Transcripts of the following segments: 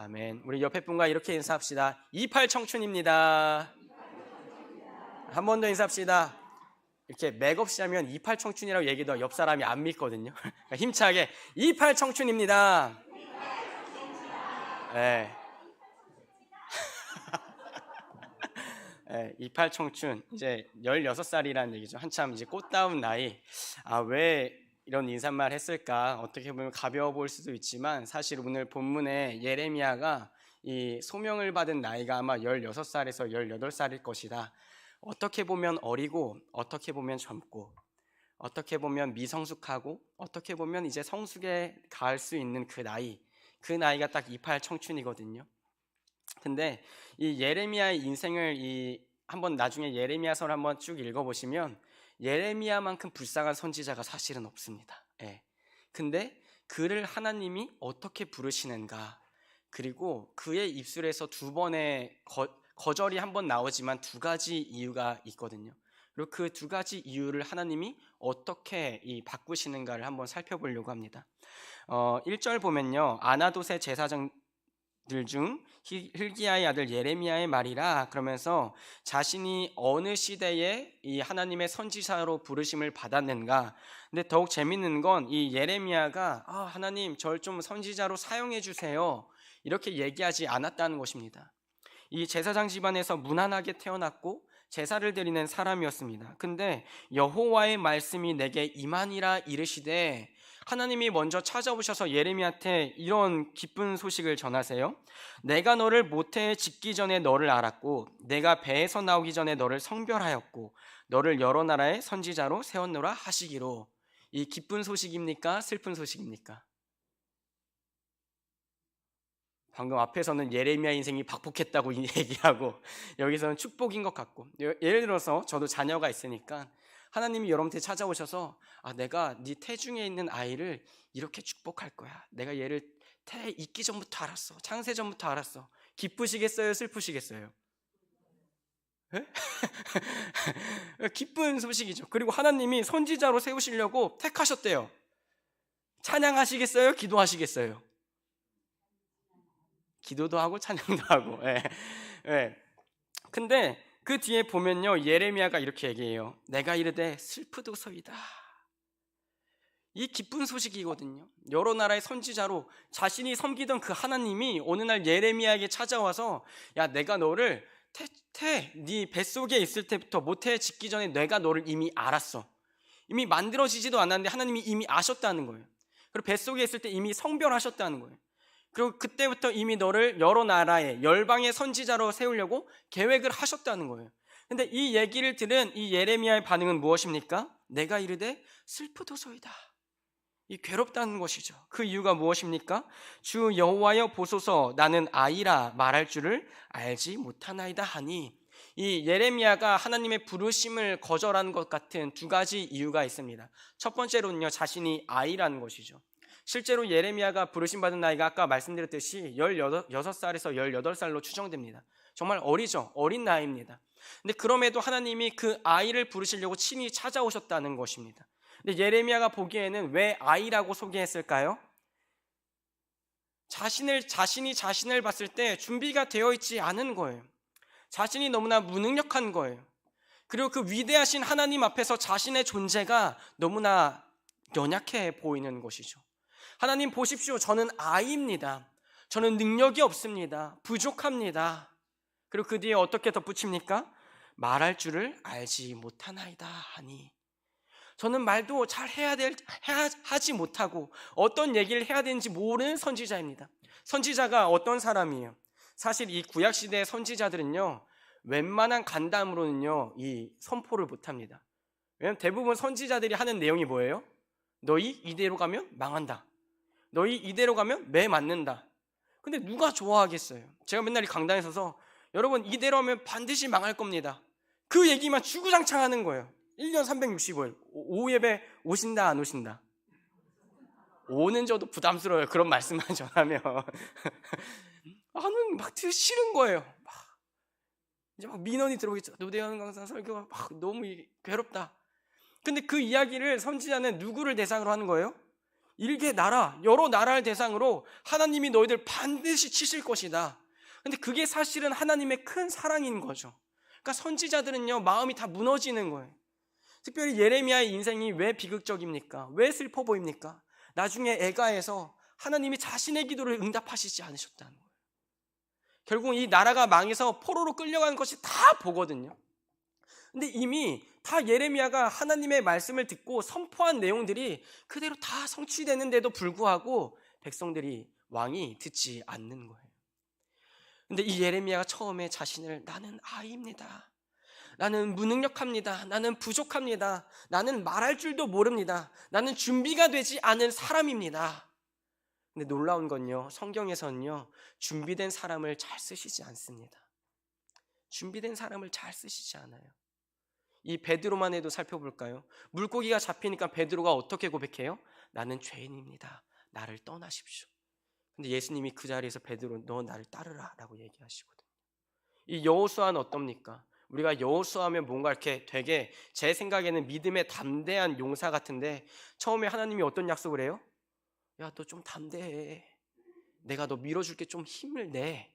아멘. 우리 옆에 분과 이렇게 인사합시다. 28 청춘입니다. 한 번 더 인사합시다. 이렇게 맥없이 하면 28 청춘이라고 얘기도 옆 사람이 안 믿거든요. 그러니까 힘차게 28 청춘입니다. 네. 네, 28 청춘 이제 16살이라는 얘기죠. 한참 이제 꽃다운 나이. 아, 왜 이런 인사말 했을까? 어떻게 보면 가벼워 보일 수도 있지만 사실 오늘 본문에 예레미야가 이 소명을 받은 나이가 아마 16살에서 18살일 것이다. 어떻게 보면 어리고 어떻게 보면 젊고 어떻게 보면 미성숙하고 어떻게 보면 이제 성숙에 갈수 있는 그 나이 그 나이가 딱28 청춘이거든요. 근데 이 예레미야의 인생을 이 한번 나중에 예레미야서를 한번 쭉 읽어보시면 예레미야만큼 불쌍한 선지자가 사실은 없습니다. 예. 근데 그를 하나님이 어떻게 부르시는가 그리고 그의 입술에서 두 번의 거, 거절이 한 번 나오지만 두 가지 이유가 있거든요. 그리고 그 두 가지 이유를 하나님이 어떻게 이 바꾸시는가를 한번 살펴보려고 합니다. 어, 1절 보면요. 아나도세 제사장 들중 히- hil기야의 아들 예레미야의 말이라 그러면서 자신이 어느 시대에 이 하나님의 선지자로 부르심을 받았는가. 근데 더욱 재밌는 건 이 예레미야가 아, 하나님 절 좀 선지자로 사용해 주세요. 이렇게 얘기하지 않았다는 것입니다. 이 제사장 집안에서 무난하게 태어났고 제사를 드리는 사람이었습니다. 근데 여호와의 말씀이 내게 임하니라 이르시되 하나님이 먼저 찾아오셔서 예레미야한테 이런 기쁜 소식을 전하세요. 내가 너를 모태에 짓기 전에 너를 알았고 내가 배에서 나오기 전에 너를 성별하였고 너를 여러 나라의 선지자로 세웠노라 하시기로 이 기쁜 소식입니까? 슬픈 소식입니까? 방금 앞에서는 예레미야 인생이 박복했다고 얘기하고 여기서는 축복인 것 같고 예- 예를 들어서 저도 자녀가 있으니까 하나님이 여러분한테 찾아오셔서 아 내가 네 태중에 있는 아이를 이렇게 축복할 거야. 내가 얘를 태 있기 전부터 알았어. 창세 전부터 알았어. 기쁘시겠어요? 슬프시겠어요? 예? 기쁜 소식이죠. 그리고 하나님이 선지자로 세우시려고 택하셨대요. 찬양하시겠어요? 기도하시겠어요? 기도도 하고 찬양도 하고. 예. 예. 근데 그 뒤에 보면요. 예레미야가 이렇게 얘기해요. 내가 이르되 슬프도소이다. 이 기쁜 소식이거든요. 여러 나라의 선지자로 자신이 섬기던 그 하나님이 어느 날 예레미야에게 찾아와서 야, 내가 너를 태, 태, 네 뱃속에 있을 때부터 모태에 짓기 전에 내가 너를 이미 알았어. 이미 만들어지지도 않았는데 하나님이 이미 아셨다는 거예요. 그리고 뱃속에 있을 때 이미 성별하셨다는 거예요. 그리고 그때부터 이미 너를 여러 나라의 열방의 선지자로 세우려고 계획을 하셨다는 거예요. 근데 이 얘기를 들은 이 예레미야의 반응은 무엇입니까? 내가 이르되 슬프도소이다. 이 괴롭다는 것이죠. 그 이유가 무엇입니까? 주 여호와여 보소서 나는 아이라 말할 줄을 알지 못하나이다 하니 이 예레미야가 하나님의 부르심을 거절한 것 같은 두 가지 이유가 있습니다. 첫 번째로는요 자신이 아이라는 것이죠. 실제로 예레미야가 부르심 받은 나이가 아까 말씀드렸듯이 16살에서 18살로 추정됩니다. 정말 어리죠. 어린 나이입니다. 근데 그럼에도 하나님이 그 아이를 부르시려고 친히 찾아오셨다는 것입니다. 근데 예레미야가 보기에는 왜 아이라고 소개했을까요? 자신을 자신이 자신을 봤을 때 준비가 되어 있지 않은 거예요. 자신이 너무나 무능력한 거예요. 그리고 그 위대하신 하나님 앞에서 자신의 존재가 너무나 연약해 보이는 것이죠. 하나님 보십시오. 저는 아이입니다. 저는 능력이 없습니다. 부족합니다. 그리고 그 뒤에 어떻게 덧붙입니까? 말할 줄을 알지 못하나이다 하니 저는 말도 잘 해야 될 해야, 하지 못하고 어떤 얘기를 해야 되는지 모르는 선지자입니다. 선지자가 어떤 사람이에요? 사실 이 구약 시대의 선지자들은요. 웬만한 간담으로는요. 이 선포를 못 합니다. 왜냐면 대부분 선지자들이 하는 내용이 뭐예요? 너희 이대로 가면 망한다. 너희 이대로 가면 매 맞는다. 근데 누가 좋아하겠어요? 제가 맨날 이 강당에 서서 여러분 이대로 하면 반드시 망할 겁니다. 그 얘기만 주구장창 하는 거예요. 1년 365일. 오후 예배 오신다 안 오신다. 오는 저도 부담스러워요. 그런 말씀만 전하면. 나는 막 싫은 거예요. 막 이제 막 민원이 들어오겠죠. 노대현 강사 설교가 막 너무 괴롭다. 근데 그 이야기를 선지자는 누구를 대상으로 하는 거예요? 일개 나라, 여러 나라를 대상으로 하나님이 너희들 반드시 치실 것이다. 근데 그게 사실은 하나님의 큰 사랑인 거죠. 그러니까 선지자들은요, 마음이 다 무너지는 거예요. 특별히 예레미야의 인생이 왜 비극적입니까? 왜 슬퍼 보입니까? 나중에 애가에서 하나님이 자신의 기도를 응답하시지 않으셨다는 거예요. 결국 이 나라가 망해서 포로로 끌려가는 것이 다 보거든요. 근데 이미 다 예레미야가 하나님의 말씀을 듣고 선포한 내용들이 그대로 다 성취되는데도 불구하고 백성들이 왕이 듣지 않는 거예요. 근데 이 예레미야가 처음에 자신을 나는 아이입니다. 나는 무능력합니다. 나는 부족합니다. 나는 말할 줄도 모릅니다. 나는 준비가 되지 않은 사람입니다. 근데 놀라운 건요, 성경에서는요, 준비된 사람을 잘 쓰시지 않습니다. 준비된 사람을 잘 쓰시지 않아요. 이 베드로만 해도 살펴볼까요? 물고기가 잡히니까 베드로가 어떻게 고백해요? 나는 죄인입니다. 나를 떠나십시오. 근데 예수님이 그 자리에서 베드로 너 나를 따르라라고 얘기하시거든요. 이 여호수아는 어떻습니까? 우리가 여호수아하면 뭔가 이렇게 되게 제 생각에는 믿음의 담대한 용사 같은데 처음에 하나님이 어떤 약속을 해요? 야, 너 좀 담대해. 내가 너 밀어줄게 좀 힘을 내.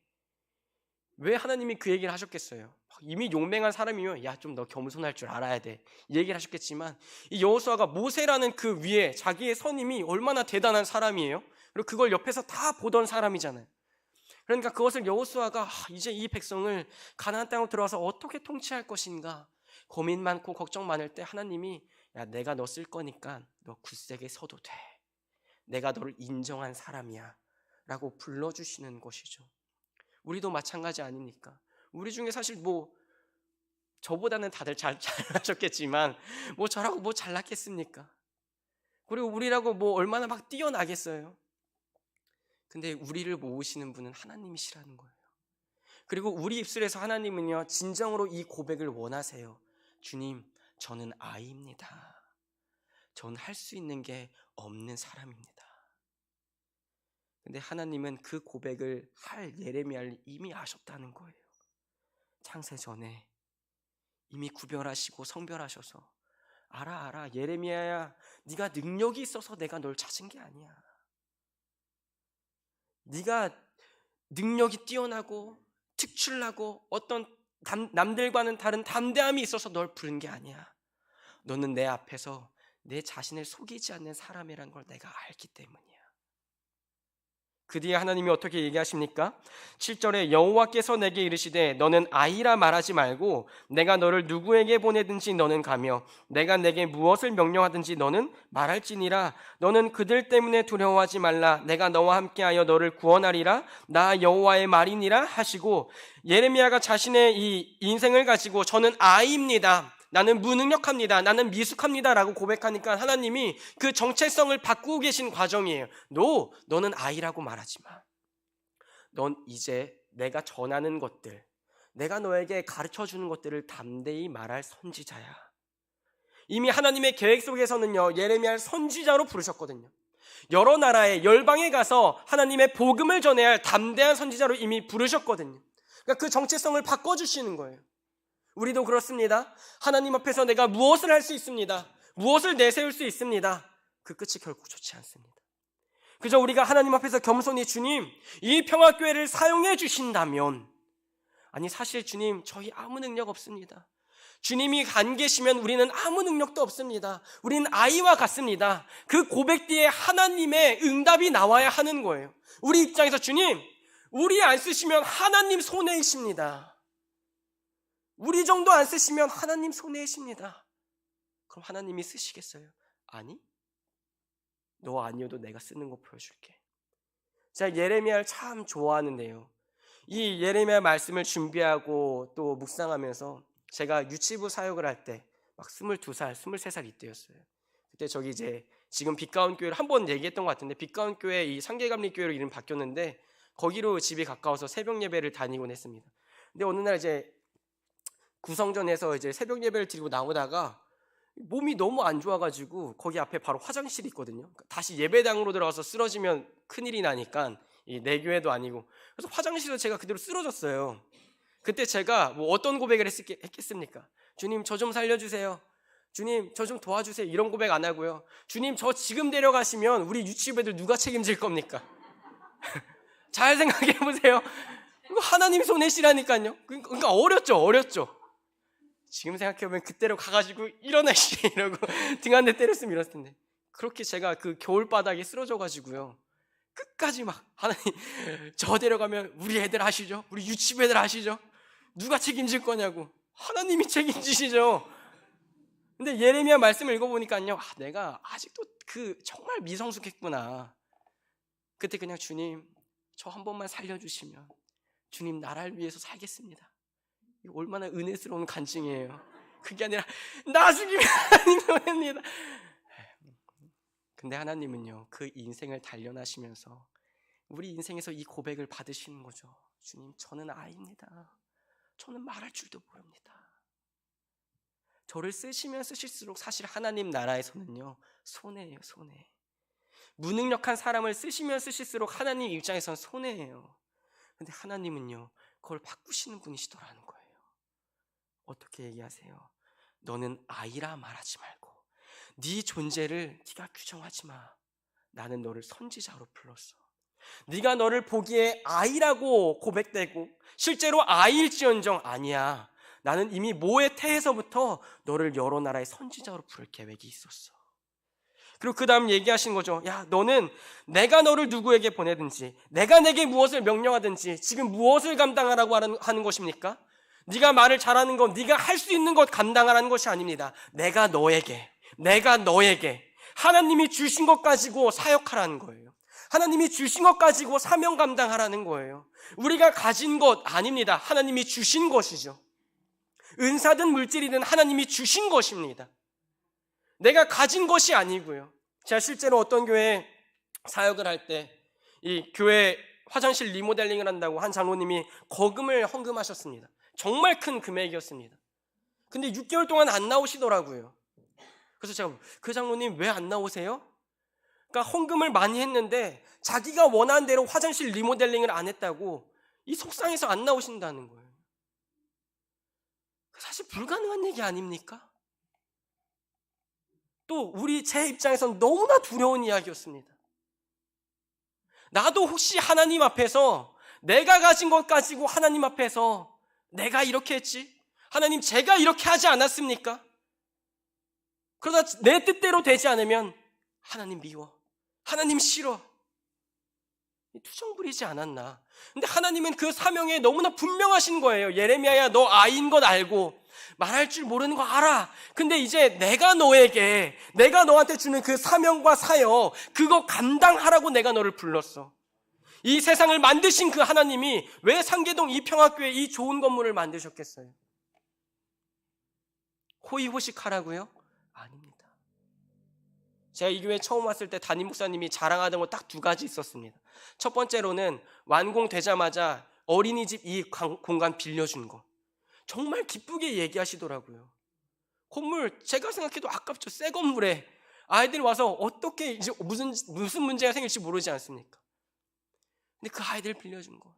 왜 하나님이 그 얘기를 하셨겠어요? 이미 용맹한 사람이면 야 좀 너 겸손할 줄 알아야 돼. 이 얘기를 하셨겠지만 이 여호수아가 모세라는 그 위에 자기의 선임이 얼마나 대단한 사람이에요? 그리고 그걸 옆에서 다 보던 사람이잖아요. 그러니까 그것을 여호수아가 아, 이제 이 백성을 가나안 땅으로 들어와서 어떻게 통치할 것인가 고민 많고 걱정 많을 때 하나님이 야 내가 너 쓸 거니까 너 굳세게 서도 돼. 내가 너를 인정한 사람이야. 라고 불러 주시는 것이죠. 우리도 마찬가지 아닙니까? 우리 중에 사실 뭐 저보다는 다들 잘 잘하셨겠지만 뭐 저라고 뭐 잘났겠습니까? 그리고 우리라고 뭐 얼마나 막 뛰어나겠어요? 근데 우리를 모으시는 분은 하나님이시라는 거예요. 그리고 우리 입술에서 하나님은요, 진정으로 이 고백을 원하세요. 주님, 저는 아이입니다. 저는 할 수 있는 게 없는 사람입니다. 근데 하나님은 그 고백을 할 예레미야를 이미 아셨다는 거예요. 창세 전에 이미 구별하시고 성별하셔서 알아 알아 예레미야야 네가 능력이 있어서 내가 널 찾은 게 아니야. 네가 능력이 뛰어나고 특출나고 어떤 남, 남들과는 다른 담대함이 있어서 널 부른 게 아니야. 너는 내 앞에서 내 자신을 속이지 않는 사람이란 걸 내가 알기 때문이야. 그 뒤에 하나님이 어떻게 얘기하십니까? 7절에 여호와께서 내게 이르시되 너는 아이라 말하지 말고 내가 너를 누구에게 보내든지 너는 가며 내가 내게 무엇을 명령하든지 너는 말할지니라 너는 그들 때문에 두려워하지 말라 내가 너와 함께하여 너를 구원하리라 나 여호와의 말이니라 하시고 예레미야가 자신의 이 인생을 가지고 저는 아이입니다. 나는 무능력합니다. 나는 미숙합니다. 라고 고백하니까 하나님이 그 정체성을 바꾸고 계신 과정이에요. 노, 너는 아이라고 말하지 마. 넌 이제 내가 전하는 것들, 내가 너에게 가르쳐 주는 것들을 담대히 말할 선지자야. 이미 하나님의 계획 속에서는요, 예레미야를 선지자로 부르셨거든요. 여러 나라의 열방에 가서 하나님의 복음을 전해야 할 담대한 선지자로 이미 부르셨거든요. 그러니까 그 정체성을 바꿔주시는 거예요. 우리도 그렇습니다. 하나님 앞에서 내가 무엇을 할 수 있습니다. 무엇을 내세울 수 있습니다. 그 끝이 결국 좋지 않습니다. 그저 우리가 하나님 앞에서 겸손히 주님, 이 평화교회를 사용해 주신다면, 아니, 사실 주님, 저희 아무 능력 없습니다. 주님이 안 계시면 우리는 아무 능력도 없습니다. 우리는 아이와 같습니다. 그 고백 뒤에 하나님의 응답이 나와야 하는 거예요. 우리 입장에서 주님, 우리 안 쓰시면 하나님 손해이십니다. 우리 정도 안 쓰시면 하나님 손해이십니다. 그럼 하나님이 쓰시겠어요? 아니? 너 아니어도 내가 쓰는 거 보여줄게. 제가 예레미야를 참 좋아하는데요. 이 예레미야 말씀을 준비하고 또 묵상하면서 제가 유치부 사역을 할 때 막 22살, 23살 이때였어요. 그때 저기 이제 지금 빛가운 교회를 한 번 얘기했던 것 같은데 빛가운 교회 이 상계감리 교회로 이름 바뀌었는데 거기로 집이 가까워서 새벽 예배를 다니곤 했습니다. 근데 어느 날 이제 구성전에서 이제 새벽 예배를 드리고 나오다가 몸이 너무 안 좋아가지고 거기 앞에 바로 화장실이 있거든요. 다시 예배당으로 들어가서 쓰러지면 큰일이 나니까 이내 교회도 아니고 그래서 화장실에서 제가 그대로 쓰러졌어요. 그때 제가 뭐 어떤 고백을 했겠습니까? 주님 저 좀 살려주세요. 주님, 저 좀 도와주세요. 이런 고백 안 하고요. 주님, 저 지금 데려가시면 우리 유치부 애들 누가 책임질 겁니까? 잘 생각해 보세요. 하나님 손해시라니까요. 그러니까 어렸죠, 어렸죠. 지금 생각해보면 그때로 가가지고 일어나 씨 이러고 등 한 대 때렸으면 이랬을 텐데. 그렇게 제가 그 겨울바닥에 쓰러져가지고요. 끝까지 막 하나님 저 데려가면 우리 애들 아시죠? 우리 유치부 애들 아시죠? 누가 책임질 거냐고. 하나님이 책임지시죠. 근데 예레미야 말씀을 읽어보니까요 아, 내가 아직도 그 정말 미성숙했구나. 그때 그냥 주님 저 한 번만 살려주시면 주님 나라를 위해서 살겠습니다 얼마나 은혜스러운 간증이에요. 그게 아니라 나 죽이면 노래입니다. 근데 하나님은요 그 인생을 단련하시면서 우리 인생에서 이 고백을 받으시는 거죠. 주님 저는 아이입니다. 저는 말할 줄도 모릅니다. 저를 쓰시면 쓰실수록 사실 하나님 나라에서는요 손해예요 손해. 무능력한 사람을 쓰시면 쓰실수록 하나님 입장에선 손해예요. 근데 하나님은요 그걸 바꾸시는 분이시더라는 거예요. 어떻게 얘기하세요? 너는 아이라 말하지 말고 네 존재를 네가 규정하지 마. 나는 너를 선지자로 불렀어. 네가 너를 보기에 아이라고 고백되고 실제로 아이일지언정 아니야. 나는 이미 모의 태에서부터 너를 여러 나라의 선지자로 부를 계획이 있었어. 그리고 그 다음 얘기하신 거죠. 야, 너는 내가 너를 누구에게 보내든지, 내가 내게 무엇을 명령하든지, 지금 무엇을 감당하라고 하는, 것입니까? 네가 말을 잘하는 건 네가 할 수 있는 것 감당하라는 것이 아닙니다. 내가 너에게, 내가 너에게 하나님이 주신 것 가지고 사역하라는 거예요. 하나님이 주신 것 가지고 사명 감당하라는 거예요. 우리가 가진 것 아닙니다. 하나님이 주신 것이죠. 은사든 물질이든 하나님이 주신 것입니다. 내가 가진 것이 아니고요. 제가 실제로 어떤 교회에 사역을 할 때 이 교회 화장실 리모델링을 한다고 한 장로님이 거금을 헌금하셨습니다. 정말 큰 금액이었습니다. 근데 6개월 동안 안 나오시더라고요. 그래서 제가 그 장로님 왜 안 나오세요? 그러니까 헌금을 많이 했는데 자기가 원하는 대로 화장실 리모델링을 안 했다고 이 속상해서 안 나오신다는 거예요. 사실 불가능한 얘기 아닙니까? 또 우리 제 입장에서는 너무나 두려운 이야기였습니다. 나도 혹시 하나님 앞에서 내가 가진 것 가지고 하나님 앞에서 내가 이렇게 했지? 하나님 제가 이렇게 하지 않았습니까? 그러다 내 뜻대로 되지 않으면 하나님 미워. 하나님 싫어. 투정 부리지 않았나. 근데 하나님은 그 사명에 너무나 분명하신 거예요. 예레미야야, 너 아이인 것 알고, 말할 줄 모르는 거 알아. 근데 이제 내가 너에게, 내가 너한테 주는 그 사명과 사역, 그거 감당하라고 내가 너를 불렀어. 이 세상을 만드신 그 하나님이 왜 상계동 이평학교에 이 좋은 건물을 만드셨겠어요? 호의호식하라고요? 아닙니다. 제가 이 교회 처음 왔을 때 담임 목사님이 자랑하던 거 딱 두 가지 있었습니다. 첫 번째로는 완공되자마자 어린이집 이 공간 빌려준 거. 정말 기쁘게 얘기하시더라고요. 건물 제가 생각해도 아깝죠. 새 건물에 아이들이 와서 어떻게 이제 무슨 무슨 문제가 생길지 모르지 않습니까? 근데 그 아이들 빌려준 거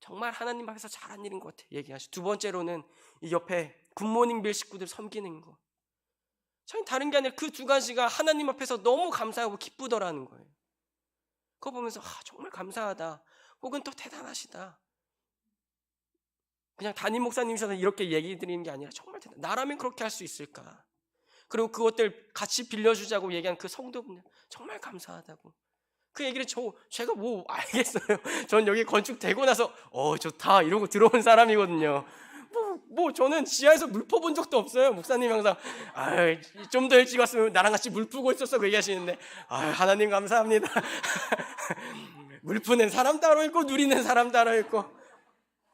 정말 하나님 앞에서 잘한 일인 것 같아. 얘기하시고 두 번째로는 이 옆에 굿모닝 빌 식구들 섬기는 거. 참 다른 게 아니라 그 두 가지가 하나님 앞에서 너무 감사하고 기쁘더라는 거예요. 그거 보면서 아, 정말 감사하다. 혹은 또 대단하시다. 그냥 담임 목사님이셔서 이렇게 얘기 드리는 게 아니라 정말 대단. 나라면 그렇게 할 수 있을까? 그리고 그것들 같이 빌려주자고 얘기한 그 성도분들 정말 감사하다고. 그 얘기를 저 제가 뭐 알겠어요. 전 여기 건축 되고 나서 어 좋다 이러고 들어온 사람이거든요. 뭐, 뭐 저는 지하에서 물 퍼본 적도 없어요. 목사님 항상 좀더 일찍 왔으면 나랑 같이 물 푸고 있었어 그 얘기하시는데 아 하나님 감사합니다. 물 푸는 사람 따로 있고 누리는 사람 따로 있고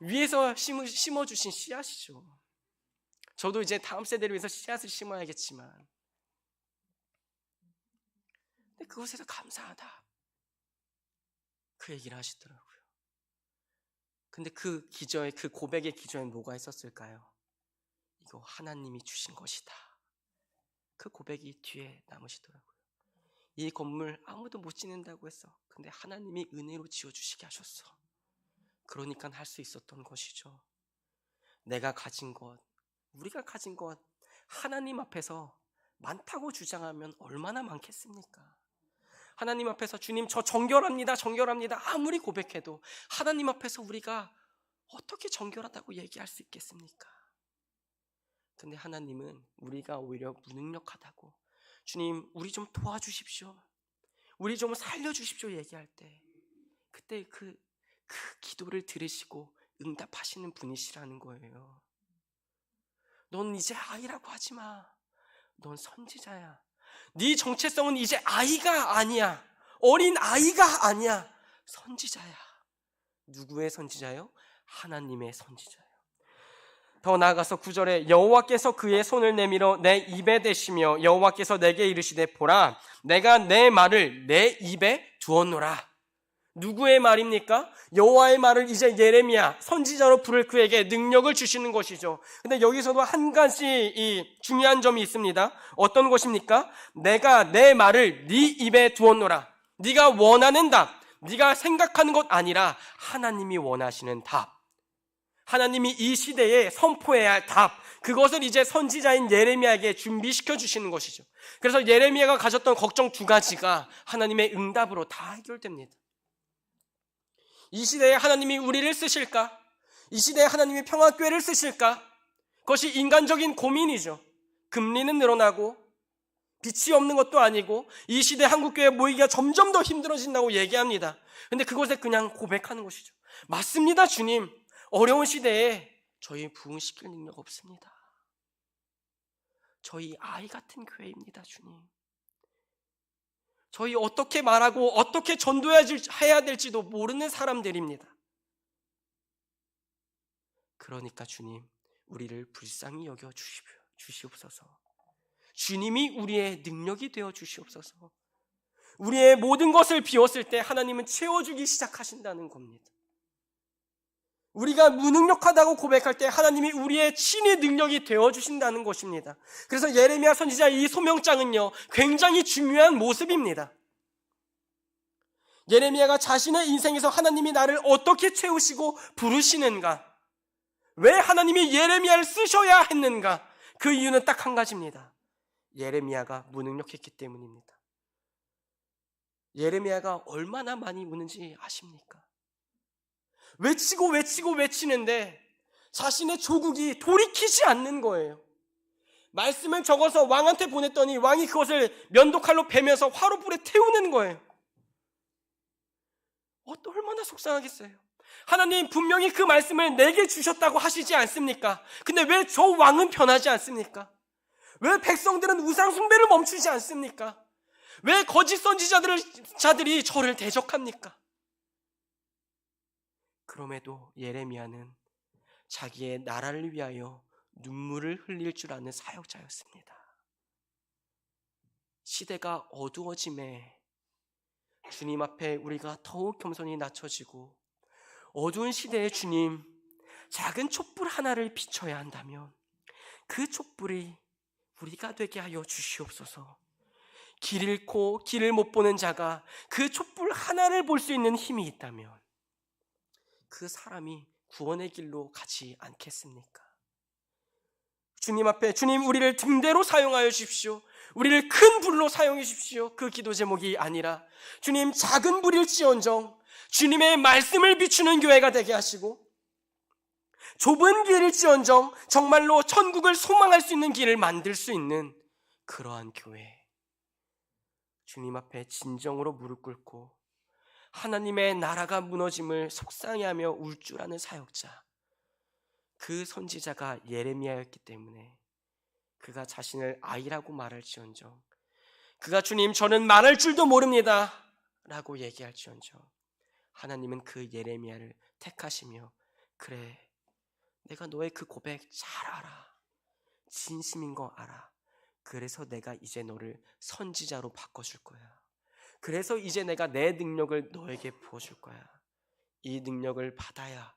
위에서 심어, 심어주신 씨앗이죠. 저도 이제 다음 세대를 위해서 씨앗을 심어야겠지만 근데 그곳에서 감사하다. 그 얘기를 하시더라고요. 근데 그 기저에 그 고백의 기저에 뭐가 있었을까요? 이거 하나님이 주신 것이다. 그 고백이 뒤에 남으시더라고요. 이 건물 아무도 못 지낸다고 했어. 근데 하나님이 은혜로 지어 주시게 하셨어. 그러니까 할 수 있었던 것이죠. 내가 가진 것, 우리가 가진 것 하나님 앞에서 많다고 주장하면 얼마나 많겠습니까? 하나님 앞에서 주님 저 정결합니다. 정결합니다. 아무리 고백해도 하나님 앞에서 우리가 어떻게 정결하다고 얘기할 수 있겠습니까? 근데 하나님은 우리가 오히려 무능력하다고 주님 우리 좀 도와주십시오. 우리 좀 살려주십시오 얘기할 때 그때 그, 그 기도를 들으시고 응답하시는 분이시라는 거예요. 넌 이제 아이라고 하지 마. 넌 선지자야. 네 정체성은 이제 아이가 아니야. 어린 아이가 아니야. 선지자야. 누구의 선지자요? 하나님의 선지자요. 더 나아가서 구절에 여호와께서 그의 손을 내밀어 내 입에 대시며 여호와께서 내게 이르시되 보라 내가 내 말을 내 입에 두었노라. 누구의 말입니까? 여호와의 말을 이제 예레미야 선지자로 부를 그에게 능력을 주시는 것이죠. 근데 여기서도 한 가지 이 중요한 점이 있습니다. 어떤 것입니까? 내가 내 말을 네 입에 두었노라. 네가 원하는 답, 네가 생각하는 것 아니라 하나님이 원하시는 답. 하나님이 이 시대에 선포해야 할 답, 그것을 이제 선지자인 예레미야에게 준비시켜 주시는 것이죠. 그래서 예레미야가 가졌던 걱정 두 가지가 하나님의 응답으로 다 해결됩니다. 이 시대에 하나님이 우리를 쓰실까? 이 시대에 하나님이 평화교회를 쓰실까? 그것이 인간적인 고민이죠. 금리는 늘어나고 빛이 없는 것도 아니고 이 시대 한국교회 모이기가 점점 더 힘들어진다고 얘기합니다. 근데 그것에 그냥 고백하는 것이죠. 맞습니다, 주님. 어려운 시대에 저희 부흥시킬 능력 없습니다. 저희 아이 같은 교회입니다, 주님. 저희 어떻게 말하고 어떻게 전도해야 될지도 모르는 사람들입니다. 그러니까 주님, 우리를 불쌍히 여겨 주시옵소서. 주님이 우리의 능력이 되어 주시옵소서. 우리의 모든 것을 비웠을 때 하나님은 채워주기 시작하신다는 겁니다. 우리가 무능력하다고 고백할 때 하나님이 우리의 친히 능력이 되어 주신다는 것입니다. 그래서 예레미야 선지자 이 소명장은요, 굉장히 중요한 모습입니다. 예레미야가 자신의 인생에서 하나님이 나를 어떻게 채우시고 부르시는가? 왜 하나님이 예레미야를 쓰셔야 했는가? 그 이유는 딱 한 가지입니다. 예레미야가 무능력했기 때문입니다. 예레미야가 얼마나 많이 우는지 아십니까? 외치고 외치고 외치는데 자신의 조국이 돌이키지 않는 거예요. 말씀을 적어서 왕한테 보냈더니 왕이 그것을 면도칼로 베면서 화로불에 태우는 거예요. 어, 또 얼마나 속상하겠어요. 하나님 분명히 그 말씀을 내게 주셨다고 하시지 않습니까? 근데 왜 저 왕은 변하지 않습니까? 왜 백성들은 우상숭배를 멈추지 않습니까? 왜 거짓 선지자들이 저를 대적합니까? 그럼에도 예레미야는 자기의 나라를 위하여 눈물을 흘릴 줄 아는 사역자였습니다. 시대가 어두워짐에 주님 앞에 우리가 더욱 겸손히 낮춰지고 어두운 시대에 주님 작은 촛불 하나를 비춰야 한다면 그 촛불이 우리가 되게 하여 주시옵소서. 길 잃고 길을 못 보는 자가 그 촛불 하나를 볼 수 있는 힘이 있다면 그 사람이 구원의 길로 가지 않겠습니까? 주님 앞에 주님 우리를 등대로 사용하여 주십시오. 우리를 큰 불로 사용해 주십시오. 그 기도 제목이 아니라 주님 작은 불일지언정 주님의 말씀을 비추는 교회가 되게 하시고 좁은 길일지언정 정말로 천국을 소망할 수 있는 길을 만들 수 있는 그러한 교회. 주님 앞에 진정으로 무릎 꿇고 하나님의 나라가 무너짐을 속상해하며 울 줄 아는 사역자. 그 선지자가 예레미야였기 때문에 그가 자신을 아이라고 말할지언정 그가 주님 저는 말할 줄도 모릅니다 라고 얘기할지언정 하나님은 그 예레미야를 택하시며 그래 내가 너의 그 고백 잘 알아. 진심인 거 알아. 그래서 내가 이제 너를 선지자로 바꿔줄 거야 그래서 이제 내가 내 능력을 너에게 부어줄 거야 이 능력을 받아야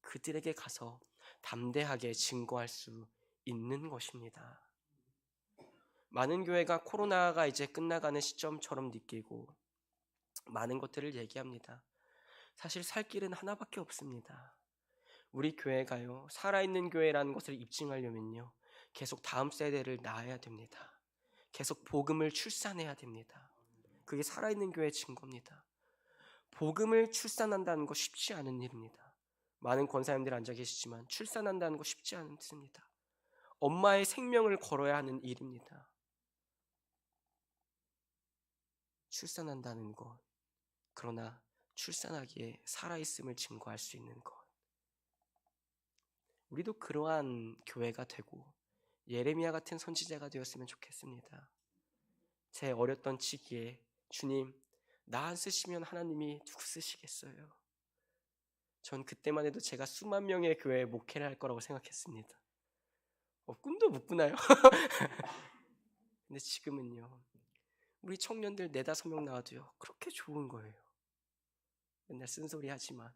그들에게 가서 담대하게 증거할 수 있는 것입니다. 많은 교회가 코로나가 이제 끝나가는 시점처럼 느끼고 많은 것들을 얘기합니다. 사실 살 길은 하나밖에 없습니다. 우리 교회가요, 살아있는 교회라는 것을 입증하려면요, 계속 다음 세대를 낳아야 됩니다. 계속 복음을 출산해야 됩니다. 그게 살아있는 교회의 증거입니다. 복음을 출산한다는 거 쉽지 않은 일입니다. 많은 권사님들 앉아 계시지만 출산한다는 거 쉽지 않습니다. 엄마의 생명을 걸어야 하는 일입니다. 출산한다는 것, 그러나 출산하기에 살아있음을 증거할 수 있는 것. 우리도 그러한 교회가 되고 예레미야 같은 선지자가 되었으면 좋겠습니다. 제 어렸던 시기에 주님, 나 안 쓰시면 하나님이 누구 쓰시겠어요? 전 그때만 해도 제가 수만 명의 교회에 목회를 할 거라고 생각했습니다. 어, 꿈도 못 꾸나요? 근데 지금은요, 우리 청년들 네다섯 명 나와도요, 그렇게 좋은 거예요. 맨날 쓴소리 하지만,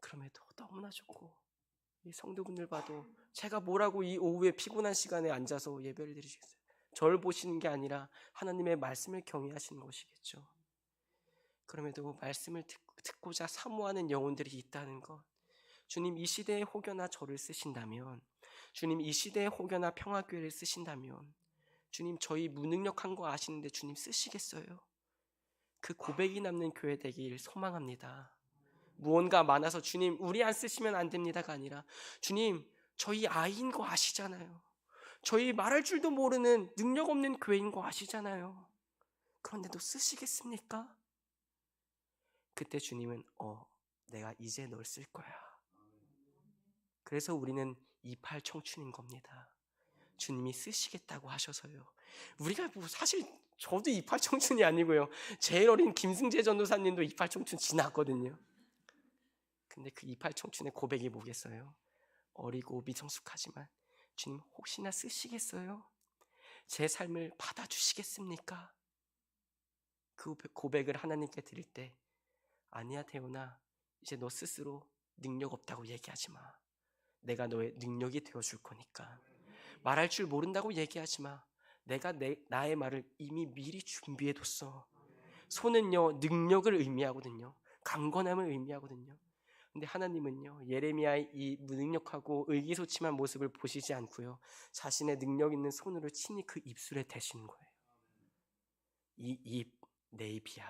그럼에도 너무나 좋고, 이 성도분들 봐도 제가 뭐라고 이 오후에 피곤한 시간에 앉아서 예배를 드리시겠어요? 저를 보시는 게 아니라 하나님의 말씀을 경외하시는 것이겠죠. 그럼에도 말씀을 듣, 듣고자 사모하는 영혼들이 있다는 것. 주님 이 시대에 혹여나 저를 쓰신다면, 주님 이 시대에 혹여나 평화교회를 쓰신다면, 주님 저희 무능력한 거 아시는데 주님 쓰시겠어요? 그 고백이 남는 교회 되길 소망합니다. 무언가 많아서 주님 우리 안 쓰시면 안 됩니다가 아니라 주님 저희 아이인 거 아시잖아요. 저희 말할 줄도 모르는 능력 없는 교회인 거 아시잖아요. 그런데도 쓰시겠습니까? 그때 주님은 어 내가 이제 널 쓸 거야. 그래서 우리는 이팔 청춘인 겁니다. 주님이 쓰시겠다고 하셔서요. 우리가 뭐 사실 저도 이팔 청춘이 아니고요. 제일 어린 김승재 전도사님도 이팔 청춘 지났거든요. 근데 그 이팔 청춘의 고백이 뭐겠어요? 어리고 미성숙하지만 주님 혹시나 쓰시겠어요? 제 삶을 받아주시겠습니까? 그 고백을 하나님께 드릴 때 아니야 태훈아 이제 너 스스로 능력 없다고 얘기하지 마. 내가 너의 능력이 되어줄 거니까 말할 줄 모른다고 얘기하지 마. 내가 내, 나의 말을 이미 미리 준비해뒀어. 손은요 능력을 의미하거든요. 강건함을 의미하거든요. 근데 하나님은요 예레미야의 이 무능력하고 의기소침한 모습을 보시지 않고요 자신의 능력 있는 손으로 친히 그 입술에 대시는 거예요. 이 입 내 입이야.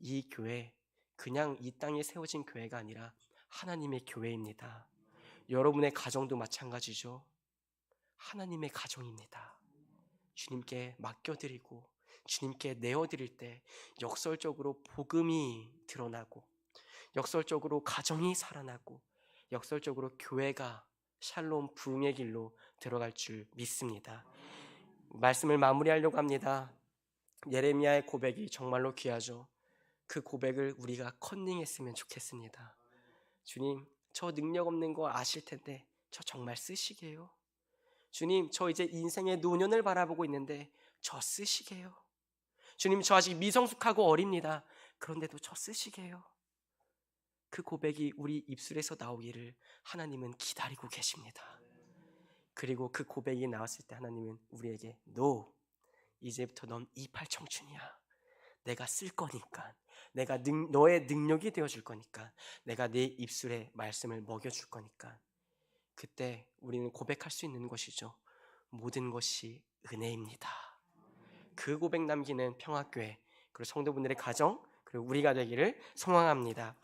이 교회 그냥 이 땅에 세워진 교회가 아니라 하나님의 교회입니다. 여러분의 가정도 마찬가지죠. 하나님의 가정입니다. 주님께 맡겨드리고 주님께 내어드릴 때 역설적으로 복음이 드러나고 역설적으로 가정이 살아나고 역설적으로 교회가 샬롬 부흥의 길로 들어갈 줄 믿습니다. 말씀을 마무리하려고 합니다. 예레미야의 고백이 정말로 귀하죠. 그 고백을 우리가 컨닝했으면 좋겠습니다. 주님, 저 능력 없는 거 아실 텐데 저 정말 쓰시게요. 주님, 저 이제 인생의 노년을 바라보고 있는데 저 쓰시게요. 주님, 저 아직 미성숙하고 어립니다. 그런데도 저 쓰시게요. 그 고백이 우리 입술에서 나오기를 하나님은 기다리고 계십니다. 그리고 그 고백이 나왔을 때 하나님은 우리에게 no 이제부터 넌 이팔 청춘이야. 내가 쓸 거니까 내가 능, 너의 능력이 되어 줄 거니까 내가 네 입술에 말씀을 먹여 줄 거니까 그때 우리는 고백할 수 있는 것이죠. 모든 것이 은혜입니다. 그 고백 남기는 평화교회 그리고 성도분들의 가정 그리고 우리가 되기를 소망합니다.